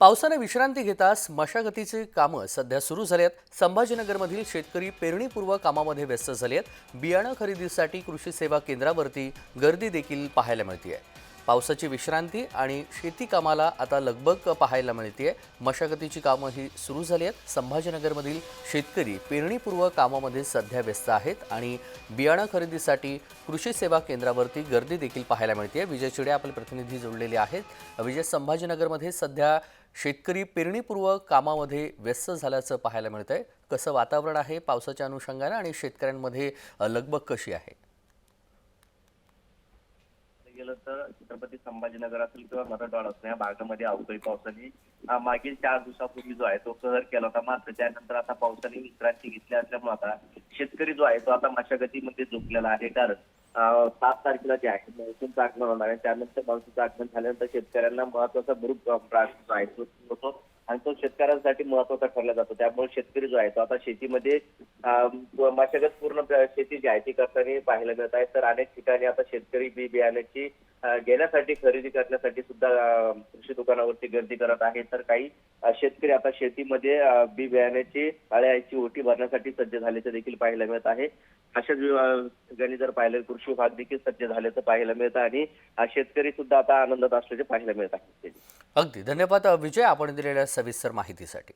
पावसाने विश्रांती घेताच मशागतीची कामं सध्या सुरू झाली आहेत संभाजीनगरमधील शेतकरी पेरणीपूर्व कामामध्ये व्यस्त झाले आहेत बियाणं खरेदीसाठी कृषी सेवा केंद्रावरती गर्दी देखील पाहायला मिळते आहे पावसाची विश्रांती आणि शेती कामाला आता लगबग पाहायला मिळते मशागतीची कामं ही सुरू झाली आहेत. संभाजीनगरमधील शेतकरी पेरणीपूर्व कामामध्ये सध्या व्यस्त आहेत आणि बियाणं खरेदीसाठी कृषी सेवा केंद्रावरती गर्दी देखील पाहायला मिळते विजय चिडे आपले प्रतिनिधी जोडलेले आहेत. विजय संभाजीनगरमध्ये सध्या शेतकरी पेरणीपूर्व कामामध्ये व्यस्त झाल्याचं पाहायला मिळतं आहे कसं वातावरण आहे पावसाच्या अनुषंगानं आणि शेतकऱ्यांमध्ये लगबग कशी आहे? गेलं तर छत्रपती संभाजीनगर असेल किंवा मराठवाडा असेल या भागामध्ये अवकाळी पावसाने मागील चार दिवसापूर्वी जो आहे तो कहर केला होता. मात्र त्यानंतर आता पावसाने विश्रांती घेतली असल्यामुळे आता शेतकरी जो आहे तो आता मशागतीमध्ये झोपलेला आहे. कारण सात तारखेला जे आहे मान्सूनचं आगमन होणार आहे. त्यानंतर मान्सूनचं आगमन झाल्यानंतर शेतकऱ्यांना महत्त्वाचा ग्रुप जो आहे तो आणि तो शेतकऱ्यांसाठी महत्त्वाचा ठरला जातो. त्यामुळे शेतकरी जो आहे तो आता शेतीमध्ये मशागत पूर्ण शेती जी आहे ती करताना पाहायला मिळत आहे. तर अनेक ठिकाणी आता शेतकरी बी बियाण्याची घेण्यासाठी खरेदी करण्यासाठी सुद्धा कृषी दुकानावरती गर्दी करत आहे तर काही शेतकरी आता शेतीमध्ये बी बियाण्याची अळ्याची ओटी भरण्यासाठी सज्ज झाल्याचे देखील पाहायला मिळत आहे. अशाच विभा- ठिकाणी जर पाहिलं कृषी विभाग देखील सज्ज झाल्याचं पाहायला मिळतं आणि शेतकरी सुद्धा आता आनंदात असल्याचे पाहायला मिळत आहे. अगदी. धन्यवाद विजय आपण दिलेल्या सविस्तर माहितीसाठी.